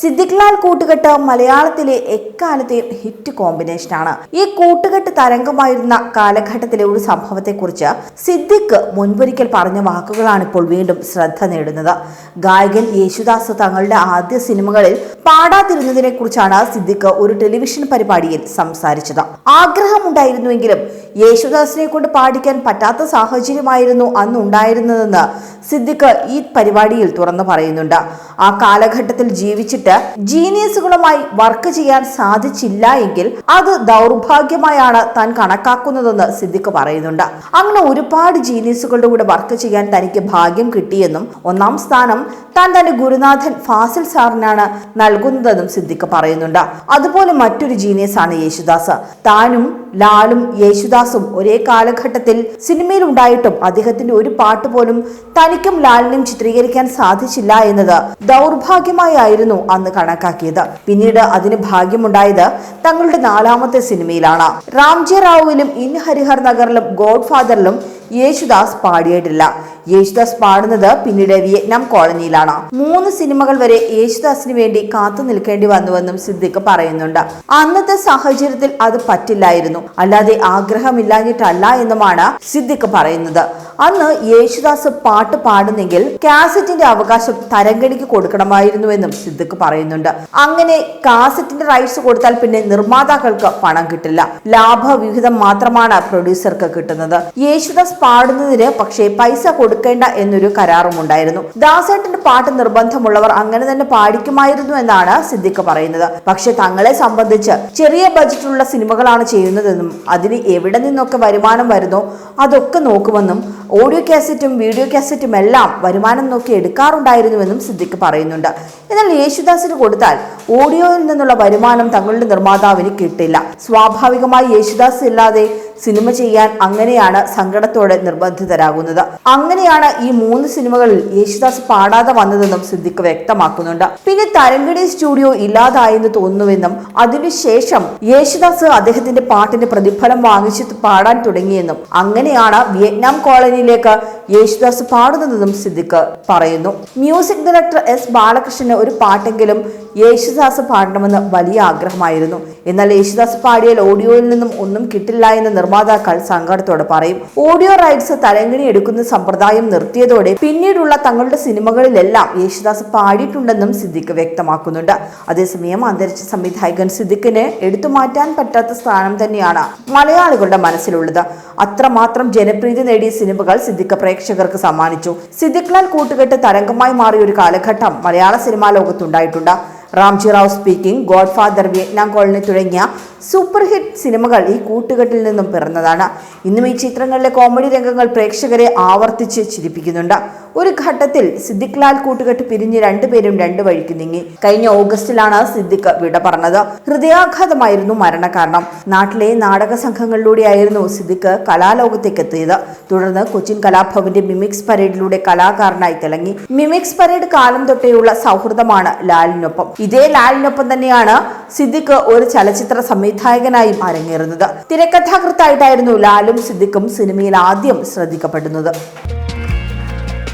സിദ്ദിഖ് ലാൽ കൂട്ടുകെട്ട് മലയാളത്തിലെ എക്കാലത്തെയും ഹിറ്റ് കോമ്പിനേഷനാണ് ഈ കൂട്ടുകെട്ട് തരംഗമായിരുന്ന കാലഘട്ടത്തിലെ ഒരു സംഭവത്തെക്കുറിച്ച് സിദ്ദിഖ് മുൻപൊരിക്കൽ പറഞ്ഞ വാക്കുകളാണ് ഇപ്പോൾ വീണ്ടും ശ്രദ്ധ നേടുന്നത്. ഗായകൻ യേശുദാസ് തങ്ങളുടെ ആദ്യ സിനിമകളിൽ പാടാതിരുന്നതിനെ കുറിച്ചാണ് സിദ്ദിഖ് ഒരു ടെലിവിഷൻ പരിപാടിയിൽ സംസാരിച്ചത്. ആഗ്രഹമുണ്ടായിരുന്നുവെങ്കിലും യേശുദാസിനെ കൊണ്ട് പാടിക്കാൻ പറ്റാത്ത സാഹചര്യമായിരുന്നു അന്ന് ഉണ്ടായിരുന്നതെന്ന് സിദ്ദിഖ് ഈ പരിപാടിയിൽ തുറന്നു പറയുന്നുണ്ട്. ആ കാലഘട്ടത്തിൽ ജീവിച്ചിട്ട് ജീനിയസുകളുമായി വർക്ക് ചെയ്യാൻ സാധിച്ചില്ല എങ്കിൽ അത് ദൗർഭാഗ്യമായാണ് താൻ കണക്കാക്കുന്നതെന്ന് സിദ്ദിഖ് പറയുന്നുണ്ട്. അങ്ങനെ ഒരുപാട് ജീനിയസുകളുടെ കൂടെ വർക്ക് ചെയ്യാൻ തനിക്ക് ഭാഗ്യം കിട്ടിയെന്നും ഒന്നാം സ്ഥാനം താൻ തന്റെ ഗുരുനാഥൻ ഫാസിൽ സാറിനാണ് നൽകുന്നതെന്നും സിദ്ദിഖ് പറയുന്നുണ്ട്. അതുപോലെ മറ്റൊരു ജീനിയസ് ആണ് യേശുദാസ്. താനും ലാലും യേശുദാസും ഒരേ കാലഘട്ടത്തിൽ സിനിമയിൽ ഉണ്ടായിട്ടും അദ്ദേഹത്തിന്റെ ഒരു പാട്ട് പോലും തനിക്കും ലാലിനും ചിത്രീകരിക്കാൻ സാധിച്ചില്ല എന്നത് ദൗർഭാഗ്യമായിരുന്നു അന്ന് കണക്കാക്കിയത്. പിന്നീട് അതിന് ഭാഗ്യമുണ്ടായത് തങ്ങളുടെ നാലാമത്തെ സിനിമയിലാണ്. റാംജി റാവുവിലും ഇൻ ഹരിഹർ നഗറിലും ഗോഡ് ഫാദറിലും യേശുദാസ് പാടിയിട്ടില്ല. യേശുദാസ് പാടുന്നത് പിന്നീട് വിയറ്റ്നാം കോളനിയിലാണ്. മൂന്ന് സിനിമകൾ വരെ യേശുദാസിന് വേണ്ടി കാത്തു നിൽക്കേണ്ടി വന്നുവെന്നും സിദ്ദിഖ് പറയുന്നുണ്ട്. അന്നത്തെ സാഹചര്യത്തിൽ അത് പറ്റില്ലായിരുന്നു. അല്ലാതെ ആഗ്രഹമില്ലാഞ്ഞിട്ടല്ല എന്നുമാണ് സിദ്ദിഖ് പറയുന്നത്. അന്ന് യേശുദാസ് പാട്ട് പാടുന്നെങ്കിൽ കാസറ്റിന്റെ അവകാശം തരംഗണിക്ക് കൊടുക്കണമായിരുന്നുവെന്നും സിദ്ദിഖ് പറയുന്നുണ്ട്. അങ്ങനെ കാസറ്റിന്റെ റൈറ്റ്സ് കൊടുത്താൽ പിന്നെ നിർമ്മാതാക്കൾക്ക് പണം കിട്ടില്ല. ലാഭവിഹിതം മാത്രമാണ് പ്രൊഡ്യൂസർക്ക് കിട്ടുന്നത്. യേശുദാസ് പാടുന്നതിന് പക്ഷേ പൈസ കൊടുക്കേണ്ട എന്നൊരു കരാറും ഉണ്ടായിരുന്നു ദാസേട്ടന്റെ പാട്ട് നിർബന്ധമുള്ളവർ അങ്ങനെ തന്നെ പാടിക്കുമായിരുന്നു എന്നാണ് സിദ്ദിഖ് പറയുന്നത്. പക്ഷെ തങ്ങളെ സംബന്ധിച്ച് ചെറിയ ബജറ്റുള്ള സിനിമകളാണ് ചെയ്യുന്നതെന്നും അതിന് എവിടെ നിന്നൊക്കെ വരുമാനം വരുന്നോ അതൊക്കെ നോക്കുമെന്നും ഓഡിയോ കാസറ്റും വീഡിയോ കാസറ്റും എല്ലാം വരുമാനം നോക്കി എടുക്കാറുണ്ടായിരുന്നുവെന്നും സിദ്ദിഖ് പറയുന്നുണ്ട്. എന്നാൽ യേശുദാസിന് കൊടുത്താൽ ഓഡിയോയിൽ നിന്നുള്ള വരുമാനം തങ്ങളുടെ നിർമ്മാതാവിന് കിട്ടില്ല. സ്വാഭാവികമായി യേശുദാസ് ഇല്ലാതെ സിനിമ ചെയ്യാൻ അങ്ങനെയാണ് സങ്കടത്തോടെ നിർബന്ധിതരാകുന്നത്. അങ്ങനെയാണ് ഈ മൂന്ന് സിനിമകളിൽ യേശുദാസ് പാടാതെ വന്നതെന്നും സിദ്ദിഖ് വ്യക്തമാക്കുന്നുണ്ട്. പിന്നെ തരംഗിണി സ്റ്റുഡിയോ ഇല്ലാതായെന്ന് തോന്നുന്നുവെന്നും അതിനുശേഷം യേശുദാസ് അദ്ദേഹത്തിന്റെ പാട്ടിന്റെ പ്രതിഫലം വാങ്ങിച്ച് പാടാൻ തുടങ്ങിയെന്നും അങ്ങനെയാണ് വിയറ്റ്നാം കോളനിയിലേക്ക് യേശുദാസ് പാടുന്നതെന്നും സിദ്ദിഖ് പറയുന്നു. മ്യൂസിക് ഡയറക്ടർ എസ് ബാലകൃഷ്ണന് ഒരു പാട്ടെങ്കിലും യേശുദാസ് പാടണമെന്ന് വലിയ ആഗ്രഹമായിരുന്നു. എന്നാൽ യേശുദാസ് പാടിയാൽ ഓഡിയോയിൽ നിന്നും ഒന്നും കിട്ടില്ല എന്ന് നിർമ്മാതാക്കൾ സങ്കടത്തോടെ പറയും. ഓഡിയോ റൈറ്റ്സ് തലങ്കിണി എടുക്കുന്ന സമ്പ്രദായം നിർത്തിയതോടെ പിന്നീടുള്ള തങ്ങളുടെ സിനിമകളിലെല്ലാം യേശുദാസ് പാടിയിട്ടുണ്ടെന്നും സിദ്ദിഖ് വ്യക്തമാക്കുന്നുണ്ട്. അതേസമയം അന്തരിച്ച സംവിധായകൻ സിദ്ദിഖിന് എടുത്തു മാറ്റാൻ പറ്റാത്ത സ്ഥാനം തന്നെയാണ് മലയാളികളുടെ മനസ്സിലുള്ളത്. അത്രമാത്രം ജനപ്രീതി നേടിയ സിനിമകൾ സിദ്ദിഖ് പ്രേക്ഷകർക്ക് സമ്മാനിച്ചു. സിദ്ദിഖ്ലാൽ കൂട്ടുകെട്ട് തരംഗമായി മാറിയ ഒരു കാലഘട്ടം മലയാള cinema ലോകത്തുണ്ടായിട്ടുണ്ട്. Ramji Rao speaking godfather Vietnam colony തുടങ്ങിയ സൂപ്പർ ഹിറ്റ് സിനിമകൾ ഈ കൂട്ടുകെട്ടിൽ നിന്നും പിറന്നതാണ്. ഇന്നും ഈ ചിത്രങ്ങളിലെ കോമഡി രംഗങ്ങൾ പ്രേക്ഷകരെ ആവർത്തിച്ച് ചിരിപ്പിക്കുന്നുണ്ട്. ഒരു ഘട്ടത്തിൽ സിദ്ദിഖ് ലാൽ കൂട്ടുകെട്ട് പിരിഞ്ഞ് രണ്ടുപേരും രണ്ടു വഴിക്ക് നീങ്ങി. കഴിഞ്ഞ ഓഗസ്റ്റിലാണ് സിദ്ദിഖ് വിട പറഞ്ഞത്. ഹൃദയാഘാതമായിരുന്നു മരണകാരണം. നാട്ടിലെ നാടക സംഘങ്ങളിലൂടെയായിരുന്നു സിദ്ദിഖ് കലാലോകത്തേക്ക് എത്തിയത് തുടർന്ന് കൊച്ചിൻ കലാഭവന്റെ മിമിക്സ് പരേഡിലൂടെ കലാകാരനായി തിളങ്ങി. മിമിക്സ് പരേഡ് കാലം തൊട്ടേയുള്ള സൗഹൃദമാണ് ലാലിനൊപ്പം. ഇതേ ലാലിനൊപ്പം തന്നെയാണ് സിദ്ദിഖ് ഒരു ചലച്ചിത്ര സംവിധായകനായും അരങ്ങേറുന്നത്. തിരക്കഥാകൃത്തായിട്ടായിരുന്നു ലാലും സിദ്ദിഖും സിനിമയിൽ ആദ്യം ശ്രദ്ധിക്കപ്പെടുന്നത്.